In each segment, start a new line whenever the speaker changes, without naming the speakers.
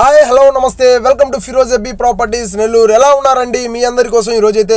Hi hello నమస్తే. Welcome to Firoz ఎబ్బీ properties. Nellore. ఎలా ఉన్నారండి? మీ అందరి కోసం ఈరోజైతే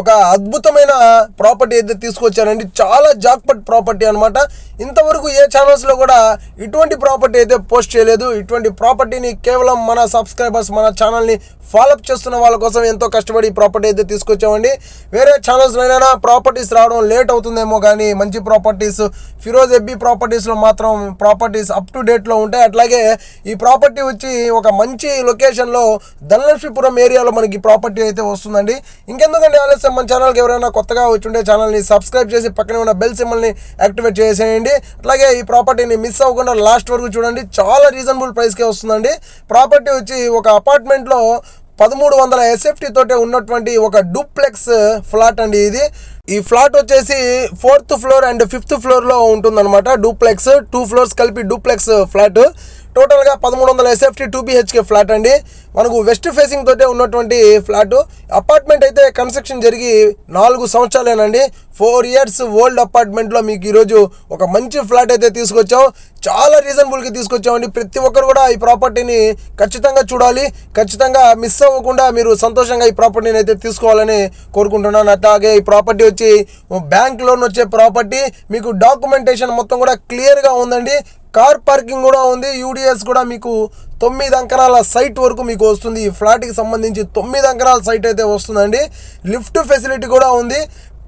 ఒక అద్భుతమైన ప్రాపర్టీ అయితే తీసుకొచ్చారండి చాలా జాక్పట్ ప్రాపర్టీ అనమాట ఇంతవరకు ఏ ఛానల్స్లో కూడా ఇటువంటి ప్రాపర్టీ అయితే పోస్ట్ చేయలేదు. ఇటువంటి ప్రాపర్టీని కేవలం మన సబ్స్క్రైబర్స్ మన ఛానల్ని ఫాలోఅప్ చేస్తున్న వాళ్ళ కోసం ఎంతో కష్టపడి ప్రాపర్టీ అయితే తీసుకొచ్చామండి. వేరే ఛానల్స్లోనైనా ప్రాపర్టీస్ రావడం లేట్ అవుతుందేమో కానీ మంచి ప్రాపర్టీస్ ఫిరోజ్ ఎబ్బీ ప్రాపర్టీస్లో మాత్రం ప్రాపర్టీస్ అప్ టు డేట్లో ఉంటాయి. అట్లాగే ఈ ప్రాపర్టీ వచ్చి ఒక మంచి లొకేషన్లో ధనలక్ష్మీపురం ఏరియాలో మనకి ప్రాపర్టీ అయితే వస్తుందండి. ఇంకెందుకంటే ఆలస్యం? మన ఛానల్కి ఎవరైనా కొత్తగా వచ్చి ఛానల్ని సబ్స్క్రైబ్ చేసి పక్కనే ఉన్న బెల్ సిమ్మల్ని యాక్టివేట్ చేసేయండి. అలాగే ఈ ప్రాపర్టీని మిస్ అవ్వకుండా లాస్ట్ వరకు చూడండి. చాలా రీజనబుల్ ప్రైస్కే వస్తుందండి. ప్రాపర్టీ వచ్చి ఒక అపార్ట్మెంట్లో పదమూడు వందల ఎస్ఎఫ్టీ తోటే ఉన్నటువంటి ఒక డూప్లెక్స్ ఫ్లాట్ అండి ఇది. ఈ ఫ్లాట్ వచ్చేసి ఫోర్త్ ఫ్లోర్ అండ్ ఫిఫ్త్ ఫ్లోర్లో ఉంటుందన్నమాట. డూప్లెక్స్ టూ ఫ్లోర్స్ కలిపి డూప్లెక్స్ ఫ్లాట్ టోటల్గా పదమూడు వందల ఎస్ఎఫ్టీ టూ బీహెచ్కే ఫ్లాట్ అండి. మనకు వెస్ట్ ఫేసింగ్ తోటే ఉన్నటువంటి ఫ్లాట్ అపార్ట్మెంట్ అయితే కన్స్ట్రక్షన్ జరిగి నాలుగు సంవత్సరాలేనండి. ఫోర్ ఇయర్స్ ఓల్డ్ అపార్ట్మెంట్లో మీకు ఈరోజు ఒక మంచి ఫ్లాట్ అయితే తీసుకొచ్చాం. చాలా రీజనబుల్కి తీసుకొచ్చామండి. ప్రతి ఒక్కరు కూడా ఈ ప్రాపర్టీని ఖచ్చితంగా చూడాలి. ఖచ్చితంగా మిస్ అవ్వకుండా మీరు సంతోషంగా ఈ ప్రాపర్టీని అయితే తీసుకోవాలని కోరుకుంటున్నాను. అట్లాగే ఈ ప్రాపర్టీ వచ్చి బ్యాంక్ లోన్ వచ్చే ప్రాపర్టీ మీకు డాక్యుమెంటేషన్ మొత్తం కూడా క్లియర్గా ఉందండి. కార్ పార్కింగ్ కూడా ఉంది. యూడిఎస్ కూడా మీకు తొమ్మిది అంకణాల సైట్ వరకు మీకు వస్తుంది. ఈ ఫ్లాట్కి సంబంధించి తొమ్మిది అంకణాల సైట్ అయితే వస్తుందండి. లిఫ్ట్ ఫెసిలిటీ కూడా ఉంది.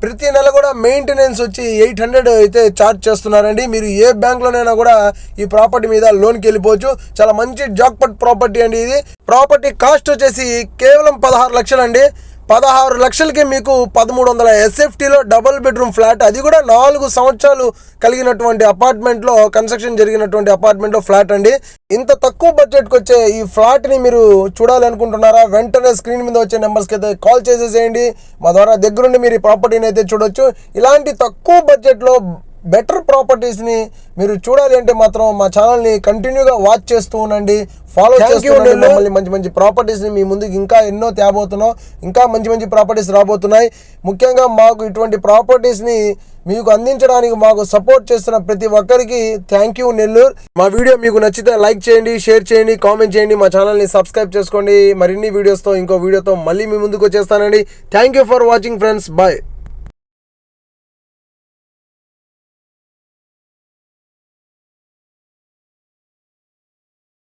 ప్రతి నెల కూడా మెయింటెనెన్స్ వచ్చి ఎయిట్ హండ్రెడ్ అయితే ఛార్జ్ చేస్తున్నారండి. మీరు ఏ బ్యాంక్లోనైనా కూడా ఈ ప్రాపర్టీ మీద లోన్కి వెళ్ళిపోవచ్చు. చాలా మంచి జాక్పట్ ప్రాపర్టీ అండి ఇది. ప్రాపర్టీ కాస్ట్ వచ్చేసి కేవలం పదహారు లక్షలండి. పదహారు లక్షలకి మీకు పదమూడు వందల ఎస్ఎఫ్టీలో డబుల్ బెడ్రూమ్ ఫ్లాట్ అది కూడా నాలుగు సంవత్సరాలు కలిగినటువంటి అపార్ట్మెంట్లో కన్స్ట్రక్షన్ జరిగినటువంటి అపార్ట్మెంట్లో ఫ్లాట్ అండి. ఇంత తక్కువ బడ్జెట్కి వచ్చే ఈ ఫ్లాట్ని మీరు చూడాలనుకుంటున్నారా? వెంటనే స్క్రీన్ మీద వచ్చే నెంబర్స్కి అయితే కాల్ చేసేసేయండి. మా ద్వారా దగ్గరుండి మీరు ఈ ప్రాపర్టీని అయితే చూడొచ్చు. ఇలాంటి తక్కువ బడ్జెట్లో బెటర్ ప్రాపర్టీస్ని మీరు చూడాలి అంటే మాత్రం మా ఛానల్ని కంటిన్యూగా వాచ్ చేస్తూ ఉండండి ఫాలో చేస్తూ ఉండండి. మళ్ళీ మంచి మంచి ప్రాపర్టీస్ని మీ ముందుకు ఇంకా ఎన్నో తేబోతున్నాం. ఇంకా మంచి మంచి ప్రాపర్టీస్ రాబోతున్నాయి. ముఖ్యంగా మాకు ఇటువంటి ప్రాపర్టీస్ని మీకు అందించడానికి మాకు సపోర్ట్ చేస్తున్న ప్రతి ఒక్కరికి థ్యాంక్ యూ నెల్లూరు మా వీడియో మీకు నచ్చితే లైక్ చేయండి షేర్ చేయండి కామెంట్ చేయండి. మా ఛానల్ని సబ్స్క్రైబ్ చేసుకోండి. మరిన్ని వీడియోస్తో ఇంకో వీడియోతో మళ్ళీ మీ ముందుకు వచ్చేస్తానండి. Thank you for watching friends bye